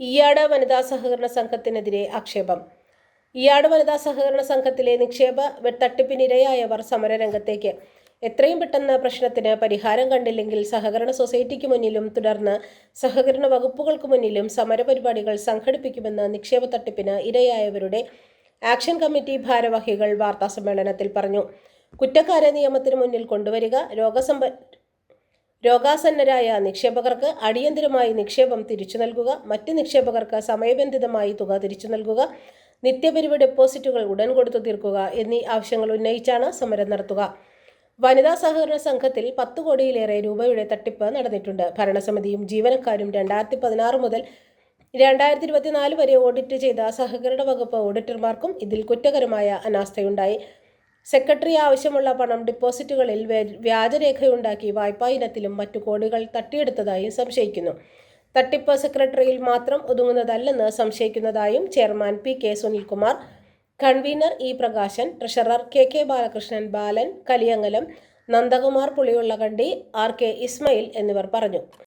ഈയാട് വനിതാ സഹകരണ സംഘത്തിനെതിരെ ആക്ഷേപം. ഇയാട് വനിതാ സഹകരണ സംഘത്തിലെ നിക്ഷേപ തട്ടിപ്പിനിരയായവർ സമരരംഗത്തേക്ക്. എത്രയും പെട്ടെന്ന് പ്രശ്നത്തിന് പരിഹാരം കണ്ടില്ലെങ്കിൽ സഹകരണ സൊസൈറ്റിക്ക് മുന്നിലും തുടർന്ന് സഹകരണ വകുപ്പുകൾക്ക് മുന്നിലും സമരപരിപാടികൾ സംഘടിപ്പിക്കുമെന്ന് നിക്ഷേപ തട്ടിപ്പിന് ഇരയായവരുടെ ആക്ഷൻ കമ്മിറ്റി ഭാരവാഹികൾ വാർത്താസമ്മേളനത്തിൽ പറഞ്ഞു. കുറ്റക്കാരെ നിയമത്തിന് മുന്നിൽ കൊണ്ടുവരിക രോഗസമ്പ രോഗാസന്നരായ നിക്ഷേപകർക്ക് അടിയന്തിരമായി നിക്ഷേപം തിരിച്ചു നൽകുക മറ്റ് നിക്ഷേപകർക്ക് സമയബന്ധിതമായി തുക തിരിച്ചു നൽകുക നിത്യപിരിവ് ഡെപ്പോസിറ്റുകൾ ഉടൻ കൊടുത്തു തീർക്കുക എന്നീ ആവശ്യങ്ങൾ ഉന്നയിച്ചാണ് സമരം നടത്തുക. വനിതാ സഹകരണ സംഘത്തിൽ പത്ത് കോടിയിലേറെ രൂപയുടെ തട്ടിപ്പ് നടന്നിട്ടുണ്ട്. ഭരണസമിതിയും ജീവനക്കാരും രണ്ടായിരത്തി പതിനാറ് മുതൽ രണ്ടായിരത്തി ഇരുപത്തിനാല് വരെ ഓഡിറ്റ് ചെയ്ത സഹകരണ വകുപ്പ് ഓഡിറ്റർമാർക്കും ഇതിൽ കുറ്റകരമായ അനാസ്ഥയുണ്ടായി. സെക്രട്ടറി ആവശ്യമുള്ള പണം ഡിപ്പോസിറ്റുകളിൽ വ്യ- വ്യാജരേഖയുണ്ടാക്കി വായ്പാ ഇനത്തിലും മറ്റു കോടികൾ തട്ടിയെടുത്തതായും സംശയിക്കുന്നു. തട്ടിപ്പ് സെക്രട്ടറിയിൽ മാത്രം ഒതുങ്ങുന്നതല്ലെന്ന് സംശയിക്കുന്നതായും chairman P K Sunilkumar convener E Prakashan treasurer K K Balakrishnan Balan Kaliyangalam Nandakumar Puliyullakandi R K Ismail എന്നിവർ പറഞ്ഞു.